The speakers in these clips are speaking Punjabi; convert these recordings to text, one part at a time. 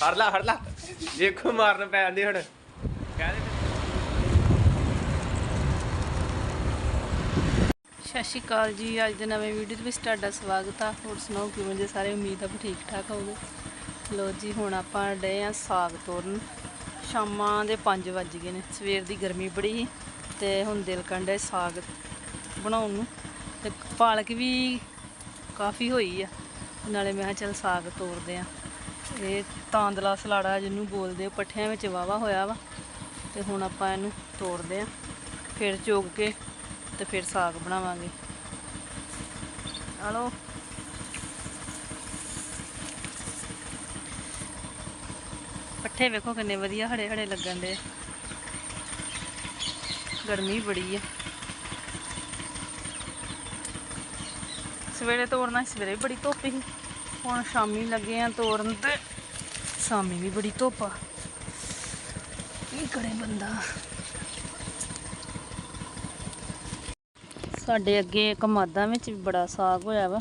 ਫੜ ਲਾ ਫੜ ਲਾ। ਦੇਖੋ ਮਾਰਨ ਪੈ ਜਾਂਦੇ ਹੁਣ। ਸਤਿ ਸ਼੍ਰੀ ਅਕਾਲ ਜੀ, ਅੱਜ ਦੇ ਨਵੇਂ ਵੀਡੀਓ ਦੇ ਵਿੱਚ ਤੁਹਾਡਾ ਸਵਾਗਤ ਆ। ਹੋਰ ਸੁਣਾਓ, ਕਿਵੇਂ ਜੇ ਸਾਰੇ? ਉਮੀਦ ਆ ਠੀਕ ਠਾਕ ਹੋਗੇ ਲੋ ਜੀ, ਹੁਣ ਆਪਾਂ ਡੇ ਆ ਸਾਗ ਤੋਰਨ ਸ਼ਾਮਾਂ ਦੇ 5 ਵੱਜ ਗਏ ਨੇ। ਸਵੇਰ ਦੀ ਗਰਮੀ ਬੜੀ ਸੀ ਤੇ ਹੁਣ ਦਿਲ ਕੰਡੇ ਸਾਗ ਬਣਾਉਣ ਨੂੰ। ਤੇ ਪਾਲਕ ਵੀ ਕਾਫੀ ਹੋਈ ਆ। ਨਾਲੇ ਮੈਂ ਕਿਹਾ ਚੱਲ ਸਾਗ ਤੋਰਦੇ ਆ। ਇਹ ਤਾਂਦਲਾ ਸਲਾੜਾ ਜਿਹਨੂੰ ਬੋਲਦੇ ਪੱਠਿਆਂ ਵਿੱਚ ਵਾਵਾ ਹੋਇਆ ਵਾ ਤੇ ਹੁਣ ਆਪਾਂ ਇਹਨੂੰ ਤੋੜਦੇ ਆ, ਫਿਰ ਚੋਗ ਕੇ ਤੇ ਫਿਰ ਸਾਗ ਬਣਾਵਾਂਗੇ। ਹਲੋ ਪੱਠੇ ਵੇਖੋ ਕਿੰਨੇ ਵਧੀਆ ਹੜੇ ਹੜੇ ਲੱਗਣ ਦੇ ਗਰਮੀ ਬੜੀ ਆ। ਸਵੇਰੇ ਤੋੜਨਾ ਸਵੇਰੇ ਵੀ ਬੜੀ ਧੁੱਪ ਸੀ। ਹੁਣ ਸ਼ਾਮੀ ਲੱਗੇ ਆ ਤੋਰਨ ਤੇ। ਸ਼ਾਮੀ ਵੀ ਬੜੀ ਧੁੱਪ ਆ। ਕੀ ਕਰੇ ਬੰਦਾ? ਸਾਡੇ ਅੱਗੇ ਕਮਾਦਾਂ ਵਿੱਚ ਵੀ ਬੜਾ ਸਾਗ ਹੋਇਆ ਵਾ।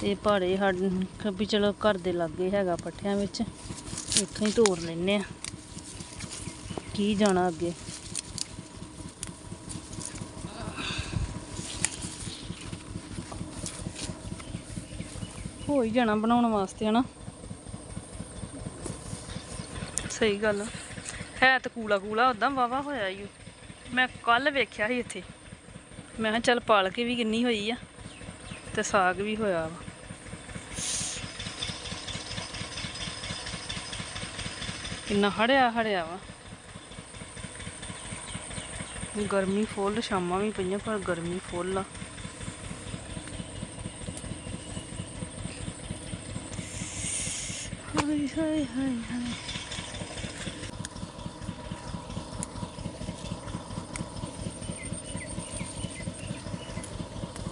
ਤੇ ਭਾੜੇ ਸਾਡੇ ਵੀ ਚਲੋ ਘਰ ਦੇ ਲਾਗੇ ਹੈਗਾ ਪੱਠਿਆਂ ਵਿੱਚ। ਇੱਥੋਂ ਹੀ ਤੋੜ ਲੈਨੇ ਆ। ਕੀ ਜਾਣਾ ਅੱਗੇ? ਹੋ ਹੀ ਜਾਣਾ ਬਣਾਉਣ ਵਾਸਤੇ, ਹਨਾ? ਸਹੀ ਗੱਲ ਆ। ਹੈ ਤਾਂ ਕੂਲਾ ਕੂਲਾ ਉਦਾਂ ਵਾਵਾ ਹੋਇਆ ਈ ਮੈਂ ਕੱਲ ਵੇਖਿਆ ਸੀ ਇੱਥੇ। ਮੈਂ ਕਿਹਾ ਚੱਲ ਪਾਲ ਕੇ ਵੀ ਕਿੰਨੀ ਹੋਈ ਆ, ਤੇ ਸਾਗ ਵੀ ਹੋਇਆ ਵਾ। ਕਿੰਨਾ ਹੜਿਆ ਹੜਿਆ ਵਾ। ਗਰਮੀ ਫੁੱਲ, ਸ਼ਾਮਾਂ ਵੀ ਪਈਆਂ, ਪਰ ਗਰਮੀ ਫੁੱਲ ਆ। ਹਾਏ ਹਾਏ ਹਾਏ ਹਾਏ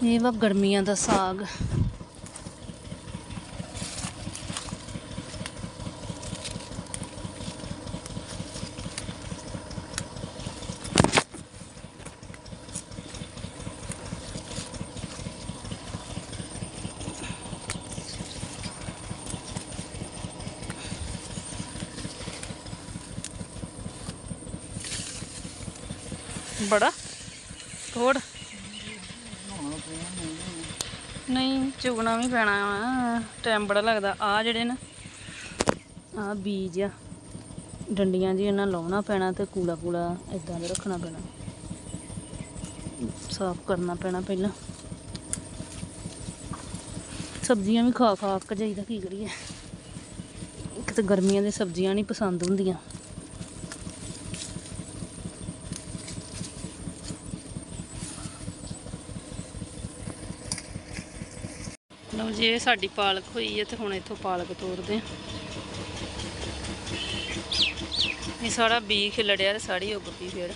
ਇਹ ਵਾ ਗਰਮੀਆਂ ਦਾ ਸਾਗ। ਬੜਾ। ਥੋੜ ਨਹੀਂ, ਚੁਗਣਾ ਵੀ ਪੈਣਾ ਵਾ। ਟਾਈਮ ਬੜਾ ਲੱਗਦਾ। ਆ ਜਿਹੜੇ ਨਾ, ਆ ਬੀਜ ਆ। ਡੰਡੀਆਂ ਜੀ ਇਹਨਾਂ ਲਾਉਣਾ ਪੈਣਾ ਤੇ ਕੂੜਾ ਕੂੜਾ ਇਦਾਂ ਦਾ ਰੱਖਣਾ ਪੈਣਾ। ਸਾਫ਼ ਕਰਨਾ ਪੈਣਾ ਪਹਿਲਾਂ। ਸਬਜ਼ੀਆਂ ਵੀ ਖਾ ਖਾ ਕੇ ਜਾਈਦਾ ਕੀ ਕਰੀਏ। ਇੱਕ ਤਾਂ ਗਰਮੀਆਂ ਦੀਆਂ ਸਬਜ਼ੀਆਂ ਨਹੀਂ ਪਸੰਦ ਹੁੰਦੀਆਂ। ਲਓ ਜੀ ਇਹ ਸਾਡੀ ਪਾਲਕ ਹੋਈ ਹੈ ਤੇ ਹੁਣ ਇੱਥੋਂ ਪਾਲਕ ਤੋੜਦੇ ਹਾਂ ਇਹ ਸਾਰਾ ਬੀ ਖਿਲੜਿਆ ਤੇ ਸਾਰੀ ਉੱਗ ਪਈ ਫਿਰ।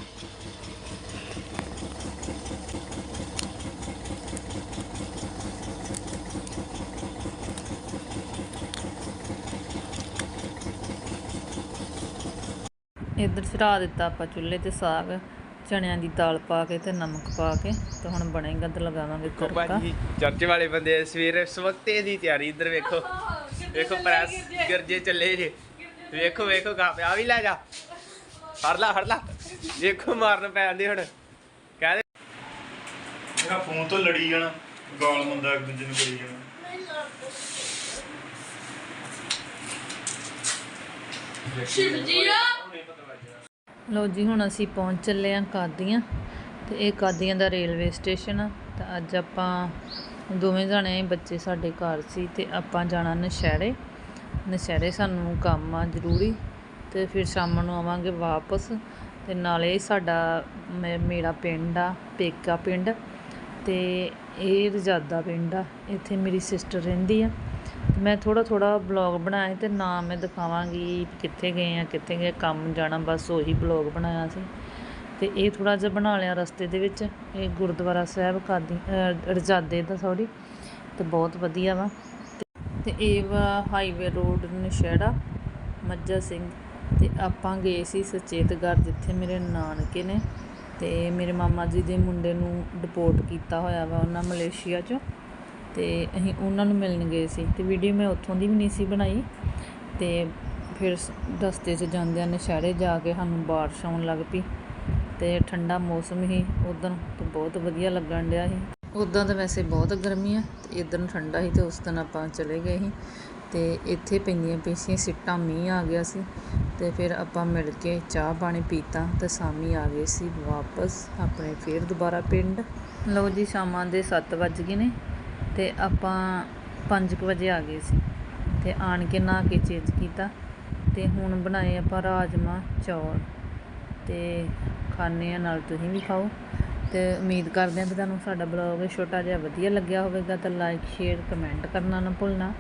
ਇੱਧਰ ਚੜਾ ਦਿੱਤਾ ਆਪਾਂ ਚੁੱਲ੍ਹੇ ਤੇ ਸਾਗ। ਚਣਿਆਂ ਦੀ ਦਾਲ ਪਾ ਕੇ ਤੇ ਨਮਕ ਪਾ ਕੇ ਤੇ ਹੁਣ ਬਣੇਗਾ ਤੇ ਲਗਾਵਾਂਗੇ ਤੜਕਾ। ਬਾਜੀ ਚਰਚ ਵਾਲੇ ਬੰਦੇ ਸਵੇਰੇ ਸਵਖਤੇ ਦੀ ਤਿਆਰੀ ਇੱਧਰ ਵੇਖੋ। ਵੇਖੋ ਪ੍ਰੈਸ ਗਿਰਜੇ। ਚੱਲੇ ਜੇ। ਵੇਖੋ ਵੇਖੋ ਕਾ ਆ ਵੀ ਲੈ ਜਾ। ਫੜ ਲਾ ਫੜ ਲਾ। ਵੇਖੋ ਮਾਰਨ ਪੈ ਜਾਂਦੇ ਹੁਣ। ਕਹਿ ਦੇ ਮੇਰਾ ਫੋਨ ਤੋਂ ਲੜੀ ਜਾਣਾ ਗਾਲ ਮੰਦਾ ਇੱਕ ਦੂਜੇ ਨੂੰ ਕਰੀ ਜਾਣਾ। ਲੋ ਜੀ, ਹੁਣ ਅਸੀਂ ਪਹੁੰਚ ਚੱਲੇ ਆਂ ਕਾਦੀਆਂ ਤੇ ਇਹ ਕਾਦੀਆਂ ਦਾ ਰੇਲਵੇ ਸਟੇਸ਼ਨ ਆ। ਤਾਂ ਅੱਜ ਆਪਾਂ ਦੋਵੇਂ ਜਾਣੇ ਬੱਚੇ ਸਾਡੇ ਘਰ ਸੀ ਤੇ ਆਪਾਂ ਜਾਣਾ ਨਸ਼ਹਿਰੇ। ਨਸ਼ਹਿਰੇ ਸਾਨੂੰ ਕੰਮ ਆ ਜ਼ਰੂਰੀ ਤੇ ਫਿਰ ਸ਼ਾਮ ਨੂੰ ਆਵਾਂਗੇ ਵਾਪਸ ਤੇ ਨਾਲੇ ਸਾਡਾ ਮੇ- ਮੇਰਾ ਪਿੰਡ ਆ, ਪੇਕਾ ਪਿੰਡ ਤੇ ਇਹ ਰਜਾਦਾ ਪਿੰਡ ਆ, ਇੱਥੇ ਮੇਰੀ ਸਿਸਟਰ ਰਹਿੰਦੀ ਆ। ਮੈਂ ਥੋੜਾ ਥੋੜਾ ਬਲੌਗ ਬਣਾਇਆ ਤੇ ਨਾ ਮੈਂ ਦਿਖਾਵਾਂਗੀ ਕਿੱਥੇ ਗਏ ਆ, ਕਿੱਥੇ ਗਏ ਕੰਮ ਜਾਣਾ, ਬਸ ਉਹੀ ਬਲੌਗ ਬਣਾਇਆ ਸੀ। ਤੇ ਇਹ ਥੋੜਾ ਜਿਹਾ ਬਣਾ ਲਿਆ ਰਸਤੇ ਦੇ ਵਿੱਚ, ਇਹ ਗੁਰਦੁਆਰਾ ਸਾਹਿਬ ਕਾਦੀ ਰਜਾਦੇ ਦਾ ਸੌਰੀ ਤੇ ਬਹੁਤ ਵਧੀਆ ਵਾ। ਤੇ- ਇਹ ਵਾ ਹਾਈਵੇ ਰੋਡ ਨਸ਼ਹਿਰਾ ਮੱਜਾ ਸਿੰਘ। ਤੇ ਆਪਾਂ ਗਏ ਸੀ ਸਚੇਤਗੜ੍ਹ, ਜਿੱਥੇ ਮੇਰੇ ਨਾਨਕੇ ਨੇ। ਤੇ ਮੇਰੇ ਮਾਮਾ ਜੀ ਦੇ ਮੁੰਡੇ ਨੂੰ ਡਿਪੋਰਟ ਕੀਤਾ ਹੋਇਆ ਵਾ ਉਹਨਾਂ ਮਲੇਸ਼ੀਆ 'ਚੋਂ। ਤੇ ਅਸੀਂ ਉਹਨਾਂ ਨੂੰ ਮਿਲਣ ਗਏ ਸੀ ਤੇ ਵੀਡੀਓ ਮੈਂ ਉੱਥੋਂ ਦੀ ਵੀ ਨਹੀਂ ਸੀ ਬਣਾਈ ਤੇ ਫਿਰ ਰਸਤੇ 'ਚ ਜਾਂਦਿਆਂ ਨਸ਼ਹਿਰੇ ਜਾ ਕੇ ਸਾਨੂੰ ਬਾਰਿਸ਼ ਆਉਣ ਲੱਗ ਪਈ ਤੇ ਠੰਡਾ ਮੌਸਮ ਹੀ ਉਦੋਂ ਤੇ ਬਹੁਤ ਵਧੀਆ ਲੱਗਣ ਡਿਆ ਸੀ। ਉਦਾਂ ਤਾਂ ਵੈਸੇ ਬਹੁਤ ਗਰਮੀ ਆ ਤੇ ਇਧਰ ਠੰਡਾ ਸੀ ਤੇ ਉਸ ਦਿਨ ਆਪਾਂ ਚਲੇ ਗਏ ਸੀ ਤੇ ਇੱਥੇ ਪੈਂਦੀਆਂ ਪਈਆਂ ਸਿੱਟਾਂ ਮੀਂਹ ਆ ਗਿਆ ਸੀ ਤੇ ਫਿਰ ਆਪਾਂ ਮਿਲ ਕੇ ਚਾਹ ਪਾਣੀ ਪੀਤਾ ਤੇ ਸ਼ਾਮੀ ਆ ਗਏ ਸੀ ਵਾਪਸ ਆਪਣੇ ਫਿਰ ਦੁਬਾਰਾ ਪਿੰਡ। ਲਓ ਜੀ, ਸ਼ਾਮਾਂ ਦੇ 7 ਵੱਜ ਗਏ ਨੇ ਅਤੇ ਆਪਾਂ 5 ਵਜੇ ਆ ਗਏ ਸੀ। ਅਤੇ ਆਣ ਕੇ ਨਹਾ ਕੇ ਚੇਂਜ ਕੀਤਾ ਅਤੇ ਹੁਣ ਬਣਾਏ ਆਪਾਂ ਰਾਜਮਾਂਹ ਚੌਲ ਅਤੇ ਖਾਂਦੇ ਹਾਂ, ਨਾਲ ਤੁਸੀਂ ਵੀ ਖਾਓ। ਅਤੇ ਉਮੀਦ ਕਰਦੇ ਹਾਂ ਕਿ ਤੁਹਾਨੂੰ ਸਾਡਾ ਬਲੌਗ ਛੋਟਾ ਜਿਹਾ ਵਧੀਆ ਲੱਗਿਆ ਹੋਵੇਗਾ ਤਾਂ ਲਾਈਕ ਸ਼ੇਅਰ ਕਮੈਂਟ ਕਰਨਾ ਨਾ ਭੁੱਲਣਾ।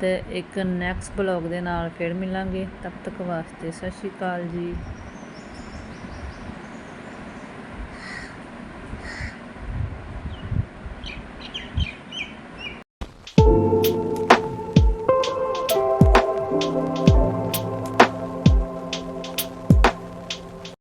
ਤੇ ਇੱਕ ਨੈਕਸਟ ਬਲੌਗ ਦੇ ਨਾਲ ਫਿਰ ਮਿਲਾਂਗੇ। ਤਬ ਤੱਕ ਵਾਸਤੇ ਸਤਿ ਸ਼੍ਰੀ ਅਕਾਲ ਜੀ।